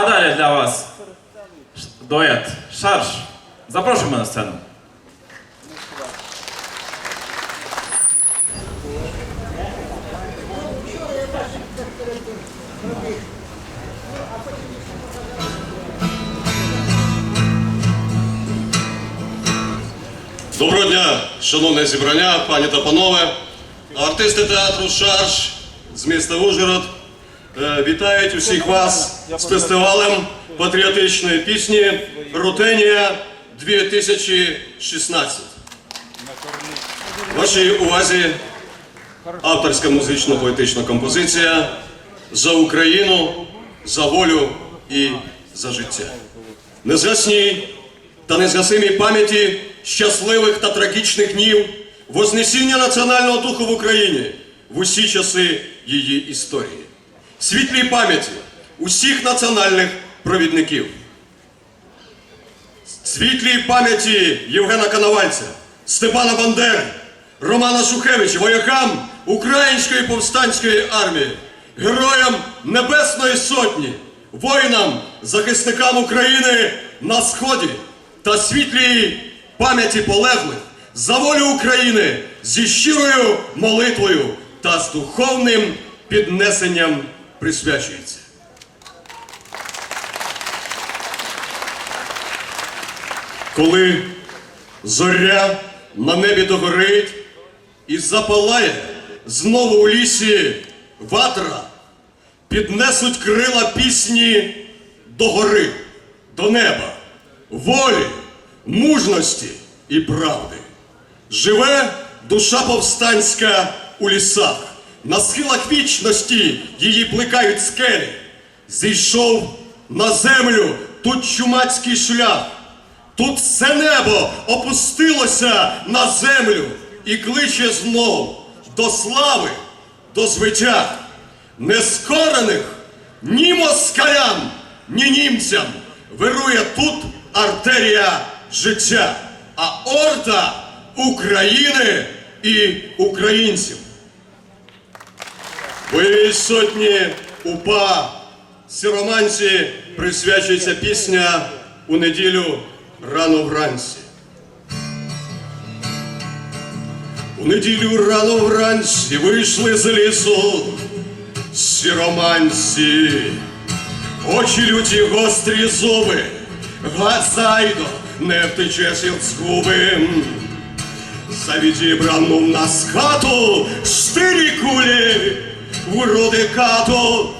А далі для вас дует Шарш. Запрошуємо на сцену. Доброго дня, шановне зібрання, пані та панове. Артисти театру Шарж з міста Ужгород вітають усіх вас з фестивалем патріотичної пісні Рутенія 2016. Вашій увазі авторська музично-поетична композиція за Україну, за волю і за життя. Незгасній та незгасимій пам'яті щасливих та трагічних днів Вознесіння національного духу в Україні в усі часи її історії, світлій пам'яті усіх національних провідників, світлій пам'яті Євгена Коновальця, Степана Бандери, Романа Шухевича, воякам Української повстанської армії, героям Небесної Сотні, воїнам, захисникам України на Сході та світлій пам'яті полеглих за волю України зі щирою молитвою та з духовним піднесенням присвячується. Коли зоря на небі догорить і запалає знову у лісі ватра, піднесуть крила пісні до гори, до неба, волі, мужності і правди. Живе душа повстанська у лісах, на схилах вічності її плекають скелі. Зійшов на землю тут чумацький шлях. Тут все небо опустилося на землю і кличе знов до слави, до звиття. Нескорених ні москалям, ні німцям вирує тут артерія життя, а орда України і українців. Бойовій сотні УПА Сіроманці присвячується пісня у неділю рано вранці. У неділю рано вранці вийшли з лісу сіроманці, очі люті гострі зуби, Газайдо, не втечеш із згуби. За відібрану нас хату штирі кулі груди кату,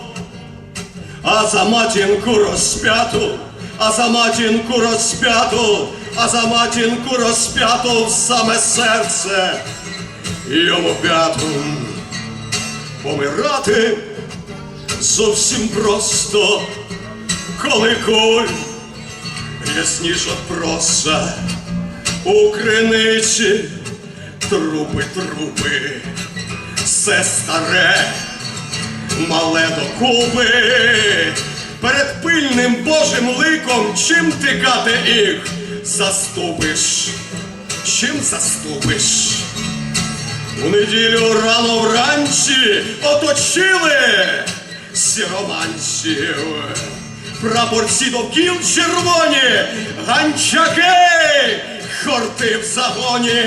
а за матінку розп'яту, а за матінку розп'яту, а за матінку розп'яту в саме серце йому п'яту. Помирати зовсім просто, коли куль ясніш от проса у криниці трупи, трупи, все старе, мале докупи, перед пильним Божим ликом, чим тикати їх заступиш, чим заступиш? У неділю рано вранці оточили сіроманців. Прапорці довкіл червоні, ганчаки, хорти в загоні.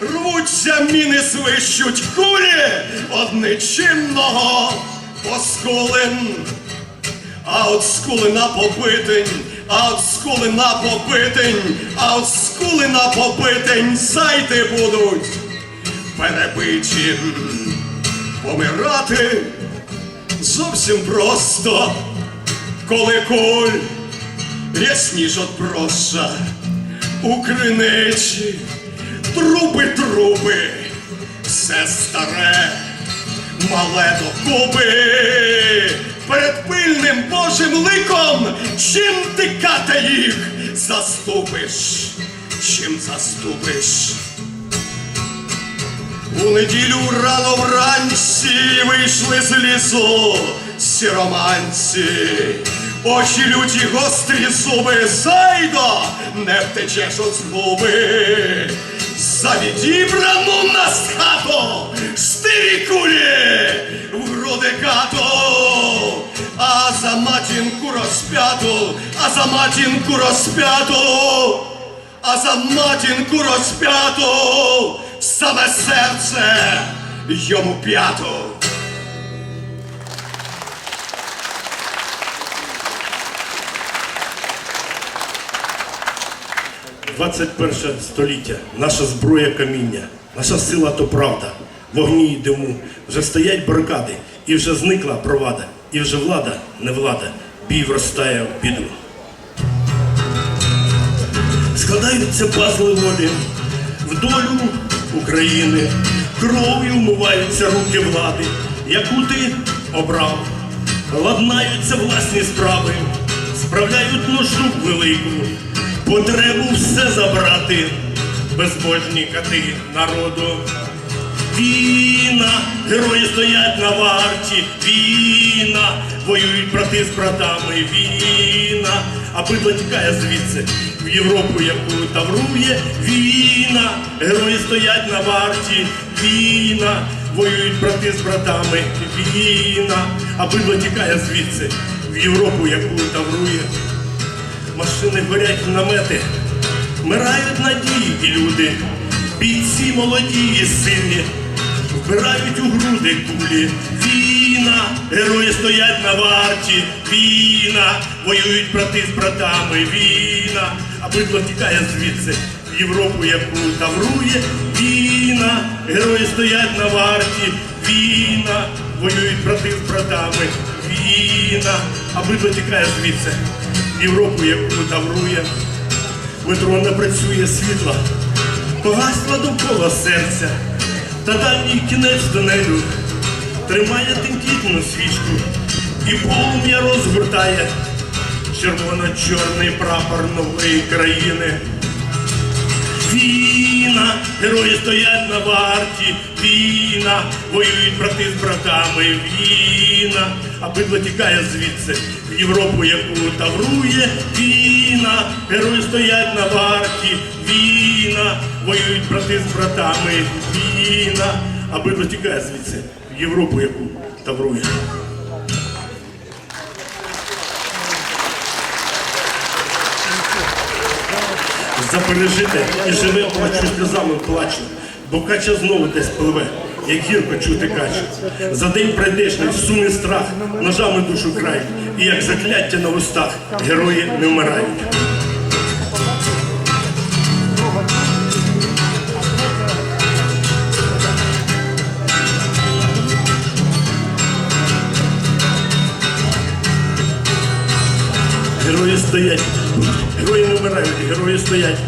Рвуться міни свищуть кулі од нечинного поскулин. А от скулина побитень, а от скулина побитень, а от скулина побитень зайти будуть перебиті. Помирати зовсім просто, коли куль ясніш от проса у криничі, труби, труби, все старе, мале докупи, перед пильним Божим ликом, чим тикати їх заступиш, чим заступиш. У неділю рано вранці вийшли з лісу сіроманці. Очі люті гострі зуби, зайдо, не втечеш от згуби. За відібрану нас хату, штирі кулі в груди кату, а за матінку розп'яту, а за матінку розп'яту, а за матінку розп'яту, саме серце йому п'яту. 21 століття, наша зброя каміння, наша сила то правда, вогні й диму, вже стоять барикади, і вже зникла провада, і вже влада, не влада, бій вростає в біду. Складаються пазли волі в долю України, кров'ю вмиваються руки влади, яку ти обрав, ладнаються власні справи, справляють нужду велику, потребу все забрати, безбожні кати народу. Війна, герої стоять на варті, війна, воюють брати з братами, війна, а бидло тікає звідси в Європу, яку таврує війна, герої стоять на варті, війна, воюють брати з братами, війна, а бидло тікає звідси в Європу, яку таврує. Машини горять намети, вмирають надії і люди, бійці молоді і сильні, вбирають у груди кулі. Війна, герої стоять на варті, війна, воюють брати з братами, війна, а бидло тікає звідси Європу, яку таврує. Війна, герої стоять на варті, війна, воюють брати з братами, війна, а бидло тікає звідси. Європу, яку таврує, не працює світла, погасла довкола серця, та дальній кінець тунелю тримає тимтітну свічку, і полум'я розгортає червоно-чорний прапор нової країни. Війна, герої стоять на варті, війна, воюють брати з братами, війна, а бидло тікає звідси Європу, яку таврує війна, герої стоять на варті, війна, воюють брати з братами, війна, а бидло тікає звідси в Європу, яку таврує. запережити і живе плачу сльозами плачу, бо кача знову десь пливе, як гірко чути качу. За день прийдешний сум і страх, ножами душу край, і як закляття на устах, герої не вмирають. Герої стоять, герої не вмирають, герої стоять.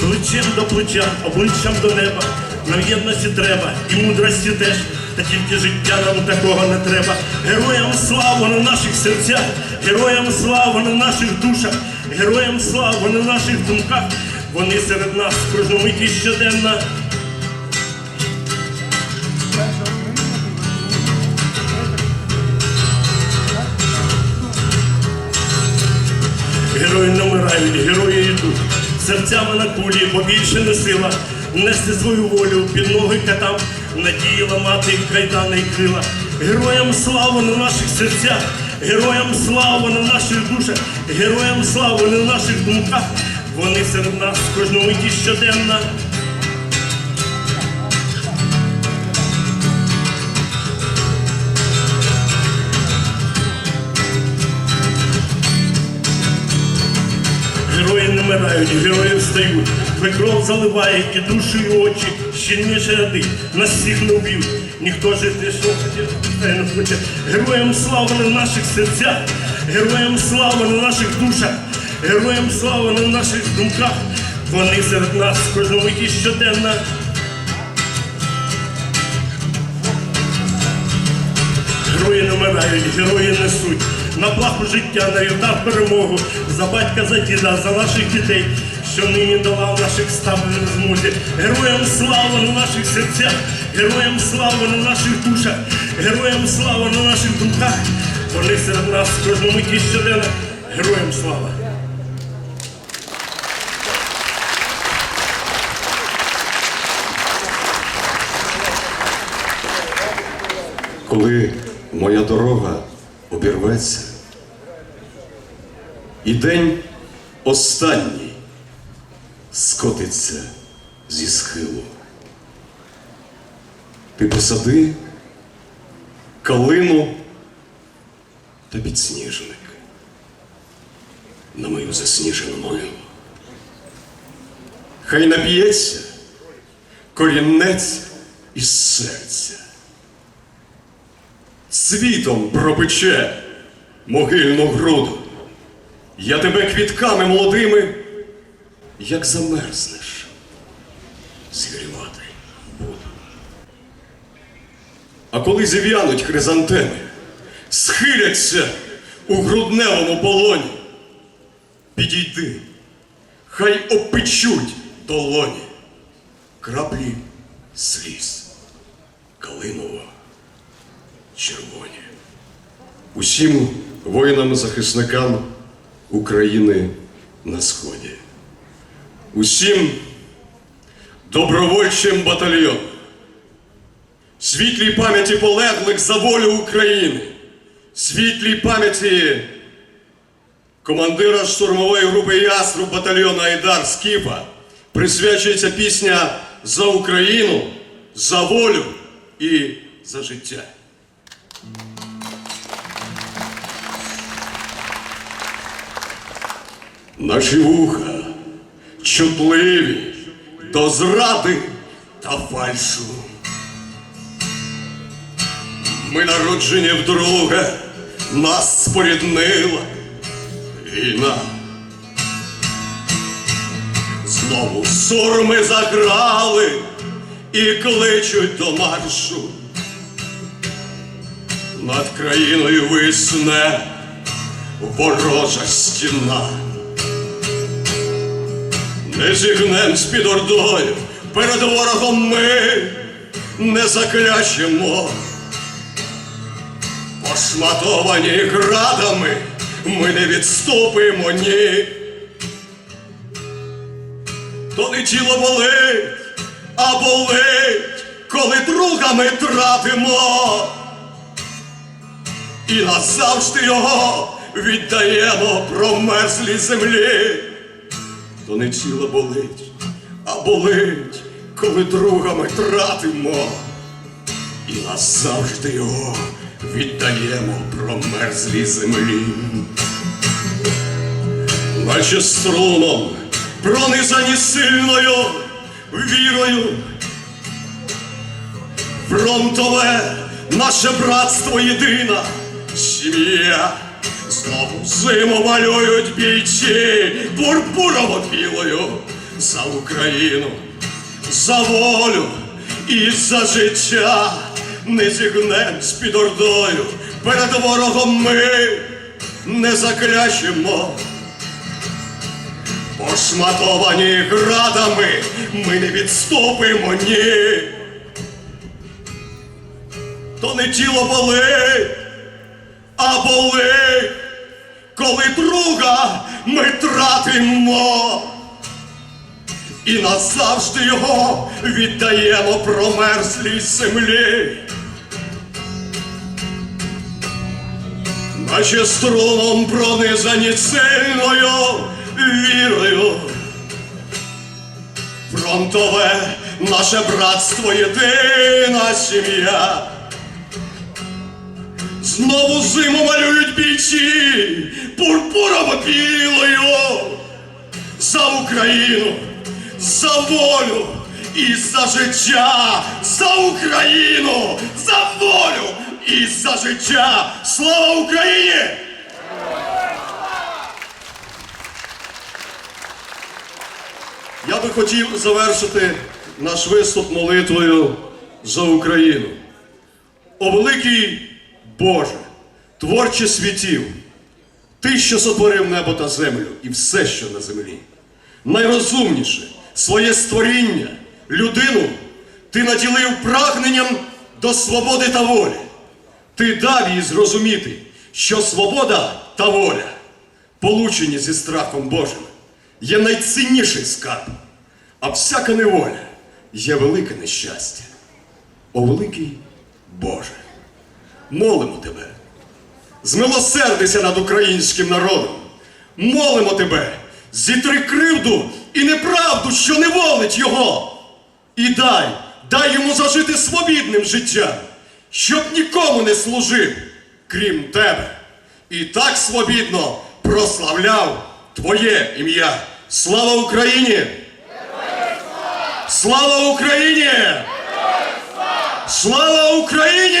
Плечем до плеча, обличчям до неба. Нам єдності треба і мудрості теж. Та тільки життя нам такого не треба. Героям слава на наших серцях, героям слава на наших душах, героям слава на наших думках. Вони серед нас кожну миті щоденно. Герої не вмирають, герої йдуть. Серцями на кулі, бо більше не сила. Нести свою волю під ноги катам, надії ламати кайдани і крила. Героям слава на наших серцях, героям слава на наших душах, героям слава на наших думках. Вони серед нас кожного ті щоденна. Герої не вмирають, герої встають, кров заливає і душу, і очі, щільніше ряди, нас всіх не вб'ють. Ніхто жити що хотів, не хоче. Героям слава на наших серцях, героям слава на наших душах, героям слава на наших думках. Вони серед нас кожну миті щоденна. Герої не вмирають, герої несуть. На плаху життя на рівнах перемогу. За батька, за діда, за наших дітей, що нині долав наших став не змозі. Героям слава на наших серцях, героям слава на наших душах, героям слава на наших думках. Вони серед нас кожну миті щоденно. Героям слава! Коли моя дорога обірветься. І день останній скотиться зі схилу. Ти посади калину та підсніжник на мою засніжену могилу. Хай нап'ється корінець із серця. Світом пропече могильну груду. Я тебе квітками молодими, як замерзнеш, зігрівати буду. А коли зів'януть хризантеми, схиляться у грудневому полоні, підійди, хай опечуть долоні краплі сліз калиново червоні. Усім воїнам-захисникам України на сході, усім добровольчим батальйонам, світлій пам'яті полеглих за волю України, світлій пам'яті командира штурмової групи Яструб батальйону Айдар Скіфа присвячується пісня за Україну, за волю і за життя. Наші вуха чутливі до зради та фальшу. Ми народжені вдруге, нас споріднила війна. Знову сурми заграли і кличуть до маршу. Над країною висне ворожа стіна. Не зігнем з-під ордою, перед ворогом ми не заклячемо. Пошматовані градами ми не відступимо ні. То не тіло болить, а болить, коли друга ми тратимо. І назавжди його віддаємо промерзлій землі. То не тіло болить, а болить, коли друга ми тратимо. І назавжди його віддаємо промерзлій землі. Наче струмом, пронизані сильною вірою. Фронтове наше братство єдина сім'я. Знову зиму малюють бійці пурпурово білою за Україну, за волю і за життя. Не зігнем з-під ордою, перед ворогом ми не заклячемо. Пошматовані градами ми не відступимо ні. То не тіло болить, а болить, коли друга ми тратимо. І назавжди його віддаємо промерзлій землі. Наче струмом пронизані сильною вірою. Фронтове наше братство єдина сім'я. Знову зиму малюють бійці пурпурово білою за Україну, за волю і за життя, за Україну, за волю і за життя. Слава Україні! Я би хотів завершити наш виступ молитвою за Україну. О великий Боже, творче світів, ти, що сотворив небо та землю і все, що на землі. Найрозумніше своє створіння, людину, ти наділив прагненням до свободи та волі. Ти дав їй зрозуміти, що свобода та воля, получені зі страхом Божим, є найцінніший скарб, а всяка неволя є велике нещастя. О великий Боже, молимо тебе, змилосердися над українським народом. Молимо тебе, зітри кривду і неправду, що не волить його. І дай, дай йому зажити свобідним життям, щоб нікому не служив, крім тебе. І так свобідно прославляв Твоє ім'я. Слава Україні! Слава Україні! Слава Україні!